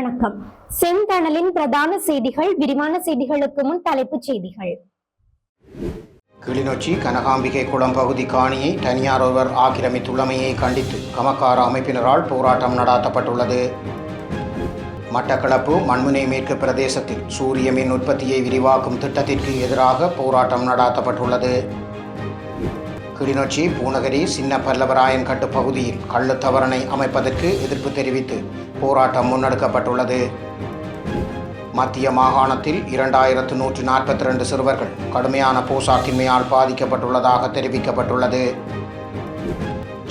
வணக்கம். செந்தணலின் பிரதான செய்திகள் விரிவான செய்திகளுக்கு முன் தலைப்புச் செய்திகள். கிளிநொச்சி கனகாம்பிகை குளம் பகுதி காணியை தனியார் ஒருவர் ஆக்கிரமித்துள்ளமையை கண்டித்து கமக்கார அமைப்பினரால் போராட்டம் நடாத்தப்பட்டுள்ளது. மட்டக்களப்பு மண்முனை மேற்கு பிரதேசத்தில் சூரிய மின் உற்பத்தியை விரிவாக்கும் திட்டத்திற்கு எதிராக போராட்டம் நடாத்தப்பட்டுள்ளது. கிளிநொச்சி பூநகரி சின்ன பல்லவராயன் கட்டு பகுதியில் கள்ளுத்தவரணை அமைப்பதற்கு எதிர்ப்பு தெரிவித்து போராட்டம் முன்னெடுக்கப்பட்டுள்ளது. மத்திய மாகாணத்தில் இரண்டாயிரத்து நூற்று நாற்பத்தி ரெண்டு சிறுவர்கள் கடுமையான போசாக்கின்மையால் பாதிக்கப்பட்டுள்ளதாக தெரிவிக்கப்பட்டுள்ளது.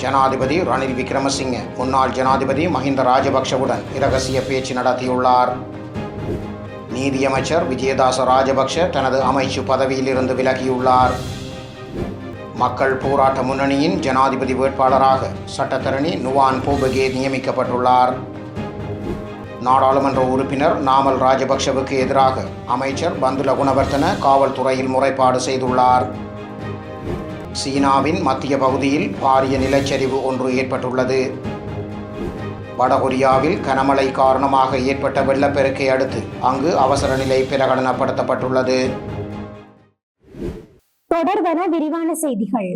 ஜனாதிபதி ரணில் விக்ரமசிங்க முன்னாள் ஜனாதிபதி மஹிந்த ராஜபக்ஷவுடன் இரகசிய பேச்சு நடத்தியுள்ளார். நீதியமைச்சர் விஜயதாச ராஜபக்ஷ தனது அமைச்சு பதவியிலிருந்து விலகியுள்ளார். மக்கள் போராட்ட முன்னணியின் ஜனாதிபதி வேட்பாளராக சட்டத்தரணி நுவான் கோபகே நியமிக்கப்பட்டுள்ளார். நாடாளுமன்ற உறுப்பினர் நாமல் ராஜபக்ஷவுக்கு எதிராக அமைச்சர் பந்துல குணவர்த்தன காவல்துறையில் முறைப்பாடு செய்துள்ளார். சீனாவின் மத்திய பகுதியில் பாரிய நிலச்சரிவு ஒன்று ஏற்பட்டுள்ளது. வடகொரியாவில் கனமழை காரணமாக ஏற்பட்ட வெள்ளப்பெருக்கை அடுத்து அங்கு அவசர நிலை பிரகடனப்படுத்தப்பட்டுள்ளது. தொடர்வன விரிவான செய்திகள்.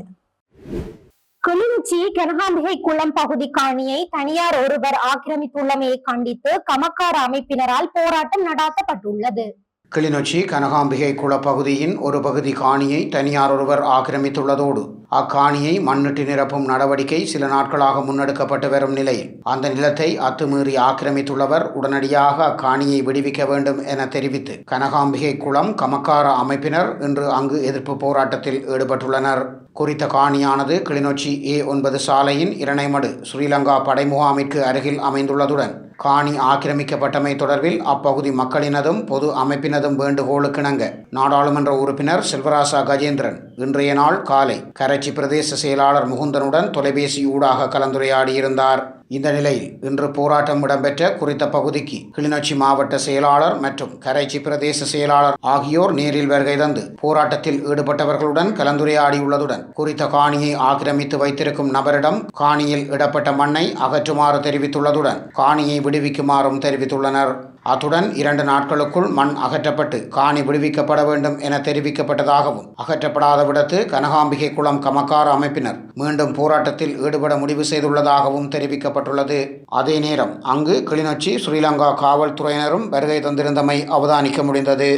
கிளிநொச்சி கனகாம்பிகை குளம் பகுதி காணியை தனியார் ஒருவர் ஆக்கிரமித்துள்ளமையை கண்டித்து கமக்கார அமைப்பினரால் போராட்டம் நடாத்தப்பட்டுள்ளது. கிளிநொச்சி கனகாம்பிகை குளப்பகுதியின் ஒரு பகுதி காணியை தனியார் ஒருவர் ஆக்கிரமித்துள்ளதோடு அக்காணியை மண்ணிட்டு நிரப்பும் நடவடிக்கை சில நாட்களாக முன்னெடுக்கப்பட்டு வரும் நிலை. அந்த நிலத்தை அத்துமீறி ஆக்கிரமித்துள்ளவர் உடனடியாக அக்காணியை விடுவிக்க வேண்டும் என தெரிவித்து கனகாம்பிகை குளம் கமக்கார அமைப்பினர் இன்று அங்கு எதிர்ப்பு போராட்டத்தில் ஈடுபட்டுள்ளனர். குறித்த காணியானது கிளிநொச்சி ஏ ஒன்பது சாலையின் இரணைமடு ஸ்ரீலங்கா படைமுகாமிற்கு அருகில் அமைந்துள்ளதுடன் காணி ஆக்கிரமிக்கப்பட்டமை தொடர்பில் அப்பகுதி மக்களினதும் பொது அமைப்பினதும் வேண்டுகோளுக்கிணங்க. நாடாளுமன்ற உறுப்பினர் செல்வராசா கஜேந்திரன் இன்றைய நாள் காலை கரைச்சி பிரதேச செயலாளர் முகுந்தனுடன் தொலைபேசி ஊடாக கலந்துரையாடியிருந்தார். இந்த நிலையில் இன்று போராட்டம் இடம்பெற்ற குறித்த பகுதிக்கு கிளிநொச்சி மாவட்ட செயலாளர் மற்றும் கரைச்சி பிரதேச செயலாளர் ஆகியோர் நேரில் வருகை தந்து போராட்டத்தில் ஈடுபட்டவர்களுடன் கலந்துரையாடியுள்ளதுடன் குறித்த காணியை ஆக்கிரமித்து வைத்திருக்கும் நபரிடம் காணியில் இடப்பட்ட மண்ணை அகற்றுமாறு தெரிவித்துள்ளதுடன் காணியை விடுவிக்குமாறும் தெரிவித்துள்ளனர். அத்துடன் இரண்டு நாட்களுக்குள் மண் அகற்றப்பட்டு காணி விடுவிக்கப்பட வேண்டும் என தெரிவிக்கப்பட்டதாகவும் அகற்றப்படாத விடத்து கனகாம்பிகை குளம் கமக்கார அமைப்பினர் மீண்டும் போராட்டத்தில் ஈடுபட முடிவு செய்துள்ளதாகவும் தெரிவிக்கப்பட்டுள்ளது. அதே நேரம் அங்கு கிளிநொச்சி ஸ்ரீலங்கா காவல்துறையினரும் வருகை தந்திருந்தமை அவதானிக்க முடிந்தது.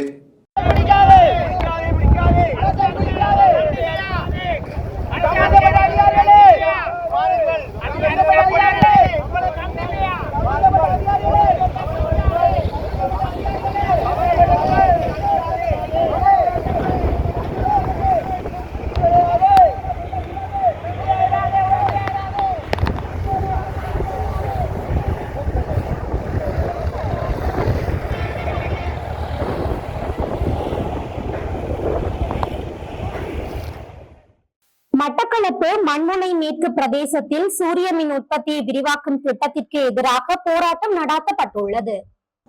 பிரதேசத்தில் சூரிய மின் உற்பத்தியை விரிவாக்கும் திட்டத்திற்கு எதிராக போராட்டம் நடாத்தப்பட்டுள்ளது.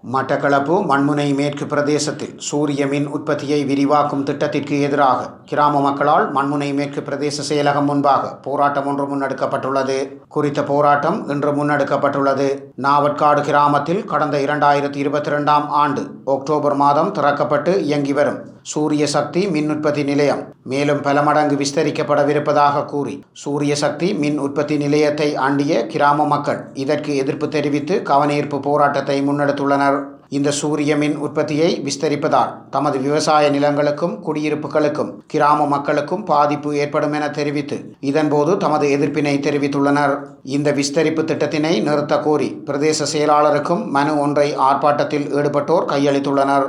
மட்டக்களப்பு மண்முனை மேற்கு பிரதேசத்தில் சூரிய மின் உற்பத்தியை விரிவாக்கும் திட்டத்திற்கு எதிராக கிராம மக்களால் மண்முனை மேற்கு பிரதேச செயலகம் முன்பாக போராட்டம் ஒன்று முன்னெடுக்கப்பட்டுள்ளது. குறித்த போராட்டம் இன்று முன்னெடுக்கப்பட்டுள்ளது. நாவற்காடு கிராமத்தில் கடந்த இரண்டாயிரத்தி இருபத்தி ரெண்டாம் ஆண்டு அக்டோபர் மாதம் திறக்கப்பட்டு இயங்கி வரும் சூரிய சக்தி மின் உற்பத்தி நிலையம். மேலும் பல மடங்கு விஸ்தரிக்கப்படவிருப்பதாக கூறி சூரிய சக்தி மின் உற்பத்தி நிலையத்தை ஆண்டிய கிராம மக்கள் இதற்கு எதிர்ப்பு தெரிவித்து கவனஈர்ப்பு போராட்டத்தை முன்னெடுத்துள்ளனர். இந்த சூரிய மின் உற்பத்தியை விஸ்தரிப்பதால் தமது விவசாய நிலங்களுக்கும் குடியிருப்புகளுக்கும் கிராம மக்களுக்கும் பாதிப்பு ஏற்படும் என தெரிவித்து இதன்போது தமது எதிர்ப்பினை தெரிவித்துள்ளனர். இந்த விஸ்தரிப்பு திட்டத்தினை நிறுத்த கோரி பிரதேச செயலாளருக்கும் மனு ஒன்றை ஆர்ப்பாட்டத்தில் ஈடுபட்டோர் கையளித்துள்ளனர்.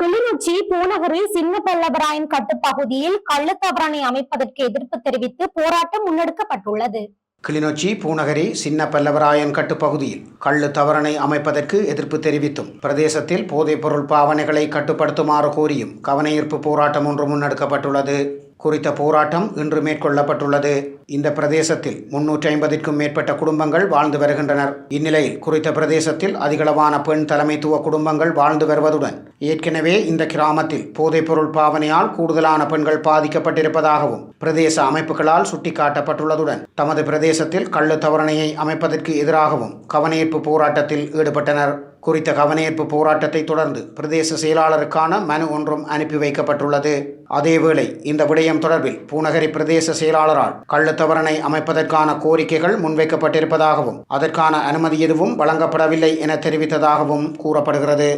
கிளிநொச்சி பூநகரில் சின்ன பல்லவராயன் கட்டுப்பகுதியில் கள்ளத்தவரணை அமைப்பதற்கு எதிர்ப்பு தெரிவித்து போராட்டம் முன்னெடுக்கப்பட்டுள்ளது. கிளிநொச்சி பூநகரி சின்ன பல்லவராயன் கட்டுப்பகுதியில் கள்ளு தவறனை அமைப்பதற்கு எதிர்ப்பு தெரிவித்தும் பிரதேசத்தில் போதைப்பொருள் பாவனைகளை கட்டுப்படுத்துமாறு கோரியும் கவனஈர்ப்பு போராட்டம் ஒன்று முன்னெடுக்கப்பட்டுள்ளது. குறித்த போராட்டம் இன்று மேற்கொள்ளப்பட்டுள்ளது. இந்த பிரதேசத்தில் முன்னூற்றி ஐம்பதிற்கும் மேற்பட்ட குடும்பங்கள் வாழ்ந்து வருகின்றனர். இந்நிலையில் குறித்த பிரதேசத்தில் அதிகளவான பெண் தலைமைத்துவ குடும்பங்கள் வாழ்ந்து வருவதுடன் ஏற்கனவே இந்த கிராமத்தில் போதைப்பொருள் பாவனையால் கூடுதலான பெண்கள் பாதிக்கப்பட்டிருப்பதாகவும் பிரதேச அமைப்புகளால் சுட்டிக்காட்டப்பட்டுள்ளதுடன் தமது பிரதேசத்தில் கள்ளு தவறணையை அமைப்பதற்கு எதிராகவும் கவனஈர்ப்பு போராட்டத்தில் ஈடுபட்டனர். குறித்த கவனயீர்ப்பு போராட்டத்தை தொடர்ந்து பிரதேச செயலாளருக்கான மனு ஒன்றும் அனுப்பி வைக்கப்பட்டுள்ளது. அதேவேளை இந்த விடயம் தொடர்பில் பூநகரி பிரதேச செயலாளரால் கள்ளத்தவரணை அமைப்பதற்கான கோரிக்கைகள் முன்வைக்கப்பட்டிருப்பதாகவும் அதற்கான அனுமதி எதுவும் வழங்கப்படவில்லை என தெரிவித்ததாகவும் கூறப்படுகிறது.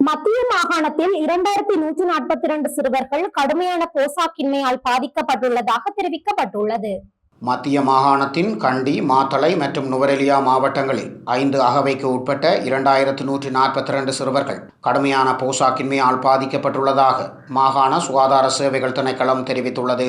மத்திய மாகாணத்தில் இரண்டாயிரத்தி நூற்றி நாற்பத்தி இரண்டு சிறுவர்கள் கடுமையான போசாக்கின்மையால் பாதிக்கப்பட்டுள்ளதாக தெரிவிக்கப்பட்டுள்ளது. மத்திய மாகாணத்தின் கண்டி மாத்தளை மற்றும் நுவரெலியா மாவட்டங்களில் ஐந்து அகவைக்கு உட்பட்ட இரண்டாயிரத்து நூற்றி நாற்பத்தி ரெண்டு சிறுவர்கள் கடுமையான போசாக்கின்மையால் பாதிக்கப்பட்டுள்ளதாக மாகாண சுகாதார சேவைகள் திணைக்களம் தெரிவித்துள்ளது.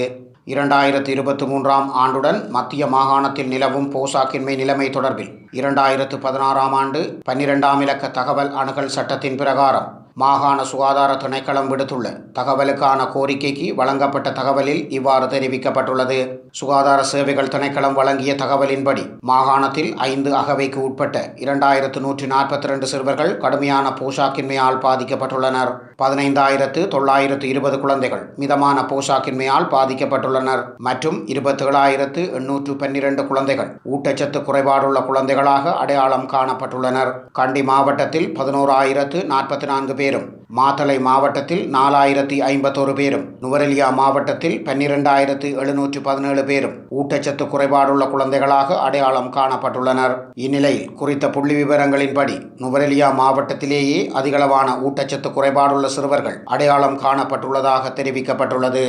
இரண்டாயிரத்து இருபத்தி மூன்றாம் ஆண்டுடன் மத்திய மாகாணத்தில் நிலவும் போசாக்கின்மை நிலைமை தொடர்பில் இரண்டாயிரத்து பதினாறாம் ஆண்டு பன்னிரெண்டாம் இலக்க தகவல் அணுகல் சட்டத்தின் பிரகாரம் மாகாண சுகாதார திணைக்களம் விடுத்துள்ள தகவலுக்கான கோரிக்கைக்கு வழங்கப்பட்ட தகவலில் இவ்வாறு தெரிவிக்கப்பட்டுள்ளது. சுகாதார சேவைகள் திணைக்களம் வழங்கிய தகவலின்படி மாகாணத்தில் ஐந்து அகவைக்கு உட்பட்ட இரண்டாயிரத்து நூற்றி நாற்பத்தி ரெண்டு சிறுவர்கள் கடுமையான போஷாக்கின்மையால் பாதிக்கப்பட்டுள்ளனர். பதினைந்தாயிரத்து தொள்ளாயிரத்து இருபது குழந்தைகள் மிதமான போஷாக்கின்மையால் பாதிக்கப்பட்டுள்ளனர். மற்றும் இருபத்தேழாயிரத்து எண்ணூற்று பன்னிரண்டு குழந்தைகள் ஊட்டச்சத்து குறைபாடுள்ள குழந்தைகளாக அடையாளம் காணப்பட்டுள்ளனர். கண்டி மாவட்டத்தில் பதினோராயிரத்து நாற்பத்தி நான்கு பேரும் மாத்தளை மாவட்டத்தில் நாலாயிரத்தி ஐம்பத்தோரு பேரும் நுவரெலியா மாவட்டத்தில் பன்னிரெண்டாயிரத்து எழுநூற்று பதினேழு பேரும் ஊட்டச்சத்து குறைபாடுள்ள குழந்தைகளாக அடையாளம் காணப்பட்டுள்ளனர். இந்நிலையில் குறித்த புள்ளி விவரங்களின்படி நுவரெலியா மாவட்டத்திலேயே அதிகளவான ஊட்டச்சத்து குறைபாடுள்ள சிறுவர்கள் அடையாளம் காணப்பட்டுள்ளதாக தெரிவிக்கப்பட்டுள்ளது.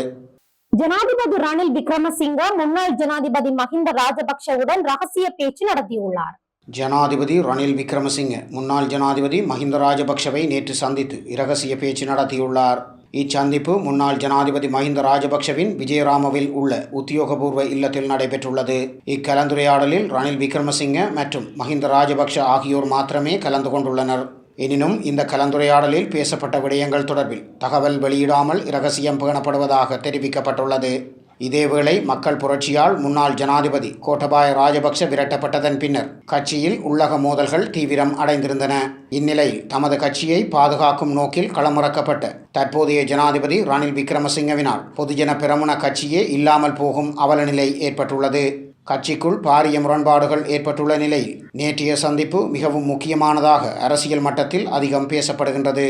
ஜனாதிபதி ரணில் விக்ரமசிங்க முன்னாள் ஜனாதிபதி மஹிந்த ராஜபக்ஷவுடன் ரகசிய பேச்சு நடத்தியுள்ளார். ஜனாதிபதி ரணில் விக்ரமசிங்க. முன்னாள் ஜனாதிபதி மஹிந்த ராஜபக்ஷவை நேற்று சந்தித்து இரகசிய பேச்சு நடத்தியுள்ளார். இச்சந்திப்பு முன்னாள் ஜனாதிபதி மஹிந்த ராஜபக்ஷவின் விஜயராமவில் உள்ள உத்தியோகபூர்வ இல்லத்தில் நடைபெற்றுள்ளது. இக்கலந்துரையாடலில் ரணில் விக்ரமசிங்க மற்றும் மஹிந்த ராஜபக்ஷ ஆகியோர் மாத்திரமே கலந்து கொண்டுள்ளனர். எனினும் இந்த கலந்துரையாடலில் பேசப்பட்ட விடயங்கள் தொடர்பில் தகவல் வெளியிடாமல் இரகசியம் பேணப்படுவதாக தெரிவிக்கப்பட்டுள்ளது. இதேவேளை மக்கள் புரட்சியால் முன்னாள் ஜனாதிபதி கோட்டபாய ராஜபக்ஷ விரட்டப்பட்டதன் பின்னர் கட்சியில் உள்ளக மோதல்கள் தீவிரம் அடைந்திருந்தன. இந்நிலையில் தமது கட்சியை பாதுகாக்கும் நோக்கில் களமிறக்கப்பட்ட தற்போதைய ஜனாதிபதி ரணில் விக்ரமசிங்கவினால் பொதுஜன பிரமுன கட்சியே இல்லாமல் போகும் அவலநிலை ஏற்பட்டுள்ளது. கட்சிக்குள் பாரிய முரண்பாடுகள் ஏற்பட்டுள்ள நிலையில் நேற்றைய சந்திப்பு மிகவும் முக்கியமானதாக அரசியல் மட்டத்தில் அதிகம் பேசப்படுகின்றது.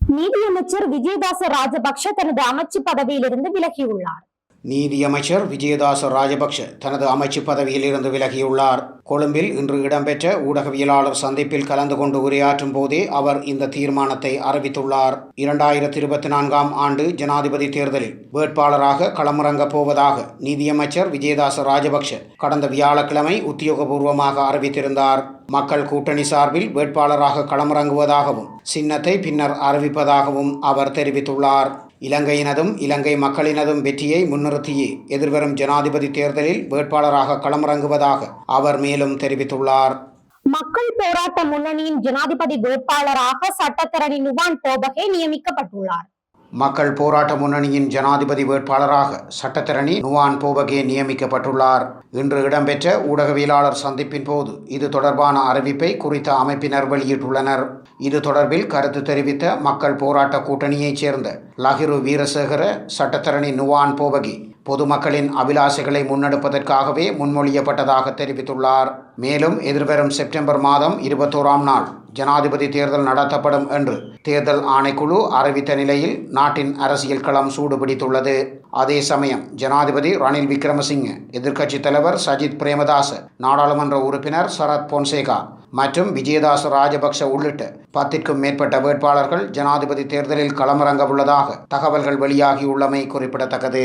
நீதியமைச்சர் விஜயதாச ராஜபக்ஷ தனது அமைச்சு பதவியிலிருந்து விலகியுள்ளார். நீதியமைச்சர் விஜயதாச ராஜபக்ஷ தனது அமைச்சு பதவியில் இருந்து விலகியுள்ளார். கொழும்பில் இன்று இடம்பெற்ற ஊடகவியலாளர் சந்திப்பில் கலந்து கொண்டு உரையாற்றும் போதே அவர் இந்த தீர்மானத்தை அறிவித்துள்ளார். இரண்டாயிரத்தி இருபத்தி நான்காம் ஆண்டு ஜனாதிபதி தேர்தலில் வேட்பாளராக களமிறங்கப் போவதாக நீதியமைச்சர் விஜயதாச ராஜபக்ஷ கடந்த வியாழக்கிழமை உத்தியோகபூர்வமாக அறிவித்திருந்தார். மக்கள் கூட்டணி சார்பில் வேட்பாளராக களமிறங்குவதாகவும் சின்னத்தை பின்னர் அறிவிப்பதாகவும் அவர் தெரிவித்துள்ளார். இலங்கையினதும் இலங்கை மக்களினதும் வெற்றியை முன்னிறுத்தியே எதிர்வரும் ஜனாதிபதி தேர்தலில் வேட்பாளராக களமிறங்குவதாக அவர் மேலும் தெரிவித்துள்ளார். மக்கள் போராட்ட முன்னணியின் ஜனாதிபதி வேட்பாளராக சட்டத்தரணி நுவான் போபகே நியமிக்கப்பட்டுள்ளார். மக்கள் போராட்ட முன்னணியின் ஜனாதிபதி வேட்பாளராக சட்டத்தரணி நுவான் போபகே நியமிக்கப்பட்டுள்ளார். இன்று இடம்பெற்ற ஊடகவியலாளர் சந்திப்பின் போது இது தொடர்பான அறிவிப்பை குறித்த அமைப்பினர் வெளியிட்டுள்ளனர். இது தொடர்பில் கருத்து தெரிவித்த மக்கள் போராட்ட கூட்டணியைச் சேர்ந்த லஹிரு வீரசேகர சட்டத்தரணி நுவான் போபகி பொதுமக்களின் அபிலாஷைகளை முன்னெடுப்பதற்காகவே முன்மொழியப்பட்டதாக தெரிவித்துள்ளார். மேலும் எதிர்வரும் செப்டம்பர் மாதம் இருபத்தோராம் நாள் ஜனாதிபதி தேர்தல் நடத்தப்படும் என்று தேர்தல் ஆணைக்குழு அறிவித்த நிலையில் நாட்டின் அரசியல் களம் சூடுபிடித்துள்ளது. அதே சமயம் ஜனாதிபதி ரணில் விக்ரமசிங்கே எதிர்க்கட்சித் தலைவர் சஜித் பிரேமதாச நாடாளுமன்ற உறுப்பினர் சரத் பொன்சேகா மற்றும் விஜயதாச ராஜபக்ஷ உள்ளிட்ட பத்திற்கும் மேற்பட்ட வேட்பாளர்கள் ஜனாதிபதி தேர்தலில் களமிறங்க உள்ளதாக தகவல்கள் வெளியாகியுள்ளமை குறிப்பிடத்தக்கது.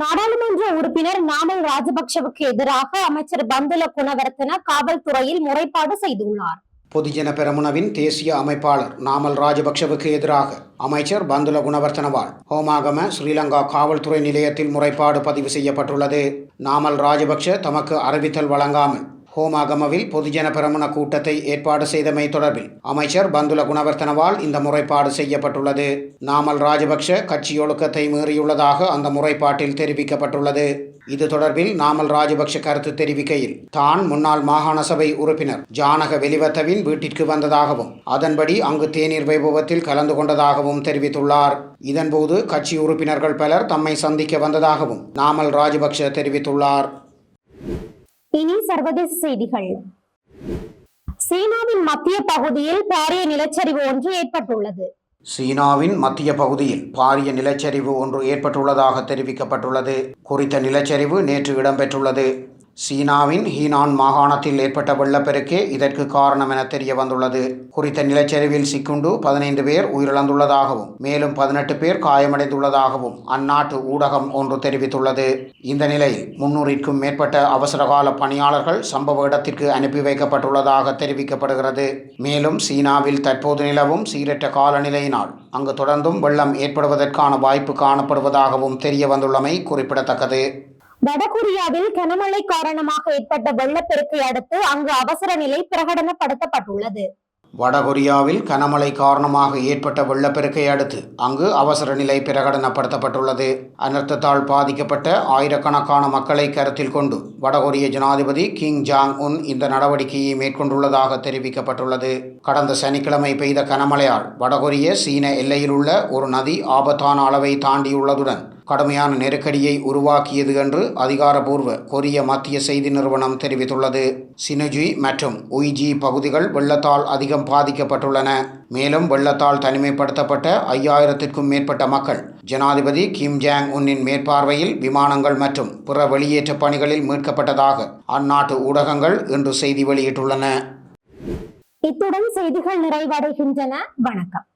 நாடாளுமன்ற உறுப்பினர் நாமல் ராஜபக்ஷவுக்கு எதிராக அமைச்சர் பந்துல குணவர்த்தன காவல்துறையில் முறைப்பாடு செய்துள்ளார். பொதுஜன பெரமுனவின் தேசிய அமைப்பாளர் நாமல் ராஜபக்ஷவுக்கு எதிராக அமைச்சர் பந்துல குணவர்த்தனவால் ஹோமாகம ஸ்ரீலங்கா காவல்துறை நிலையத்தில் முறைப்பாடு பதிவு செய்யப்பட்டுள்ளது. நாமல் ராஜபக்ஷ தமக்கு அறிவித்தல் வழங்காமல் ஹோமாகமவில் பொதுஜன பிரமண கூட்டத்தை ஏற்பாடு செய்தமை தொடர்பில் அமைச்சர் பந்துல குணவர்த்தனவால் இந்த முறைப்பாடு செய்யப்பட்டுள்ளது. நாமல் ராஜபக்ஷ கட்சி ஒழுக்கத்தை மீறியுள்ளதாக அந்த முறைப்பாட்டில் தெரிவிக்கப்பட்டுள்ளது. இது தொடர்பில் நாமல் ராஜபக்ஷ கருத்து தெரிவிக்கையில் தான் முன்னாள் மாகாண சபை உறுப்பினர் ஜானக வெளிவத்தவின் வீட்டிற்கு வந்ததாகவும் அதன்படி அங்கு தேநீர் வைபவத்தில் கலந்து கொண்டதாகவும் தெரிவித்துள்ளார். இதன்போது கட்சி உறுப்பினர்கள் பலர் தம்மை சந்திக்க வந்ததாகவும் நாமல் ராஜபக்ஷ தெரிவித்துள்ளார். இனி சர்வதேச செய்திகள். சீனாவின் மத்திய பகுதியில் பாரிய நிலச்சரிவு ஒன்று ஏற்பட்டுள்ளது. சீனாவின் மத்திய பகுதியில் பாரிய நிலச்சரிவு ஒன்று ஏற்பட்டுள்ளதாக தெரிவிக்கப்பட்டுள்ளது. குறித்த நிலச்சரிவு நேற்று இடம்பெற்றுள்ளது. சீனாவின் ஹீனான் மாகாணத்தில் ஏற்பட்ட வெள்ளப்பெருக்கே இதற்கு காரணம் என தெரிய வந்துள்ளது குறித்த நிலச்சரிவில் சிக்குண்டு பதினைந்து பேர் உயிரிழந்துள்ளதாகவும் மேலும் பதினெட்டு பேர் காயமடைந்துள்ளதாகவும் அந்நாட்டு ஊடகம் ஒன்று தெரிவித்துள்ளது. இந்த நிலையில் முன்னூறிற்கும் மேற்பட்ட அவசரகால பணியாளர்கள் சம்பவ இடத்திற்கு அனுப்பி வைக்கப்பட்டுள்ளதாக தெரிவிக்கப்படுகிறது. மேலும் சீனாவில் தற்போது நிலவும் சீரற்ற காலநிலையினால் அங்கு தொடர்ந்தும் வெள்ளம் ஏற்படுவதற்கான வாய்ப்பு காணப்படுவதாகவும் தெரிய வந்துள்ளமை குறிப்பிடத்தக்கது. வடகொரியாவில் கனமழை காரணமாக ஏற்பட்ட வெள்ளப்பெருக்கை அடுத்து அங்கு அவசர நிலை பிரகடனப்படுத்தப்பட்டுள்ளது. வடகொரியாவில் கனமழை காரணமாக ஏற்பட்ட வெள்ளப்பெருக்கை அடுத்து அங்கு அவசர நிலை பிரகடனப்படுத்தப்பட்டுள்ளது. அனர்த்தத்தால் பாதிக்கப்பட்ட ஆயிரக்கணக்கான மக்களை கருத்தில் கொண்டு வடகொரிய ஜனாதிபதி கிங் ஜாங் உன் இந்த நடவடிக்கையை மேற்கொண்டுள்ளதாக தெரிவிக்கப்பட்டுள்ளது. கடந்த சனிக்கிழமை பெய்த கனமழையால் வடகொரிய சீன எல்லையில் உள்ள ஒரு நதி ஆபத்தான அளவை தாண்டியுள்ளதுடன் கடுமையான நெருக்கடியை உருவாக்கியது என்று அதிகாரபூர்வ கொரிய மத்திய செய்தி நிறுவனம் தெரிவித்துள்ளது. சினுஜி மற்றும் உய்ஜி பகுதிகள் வெள்ளத்தால் அதிகம் பாதிக்கப்பட்டுள்ளன. மேலும் வெள்ளத்தால் தனிமைப்படுத்தப்பட்ட ஐயாயிரத்திற்கும் மேற்பட்ட மக்கள் ஜனாதிபதி கிம் ஜாங் உன்னின் மேற்பார்வையில் விமானங்கள் மற்றும் பிற வெளியேற்ற பணிகளில் மீட்கப்பட்டதாக அந்நாட்டு ஊடகங்கள் இன்று செய்தி வெளியிட்டுள்ளன. இத்துடன் செய்திகள் நிறைவடைகின்றன. வணக்கம்.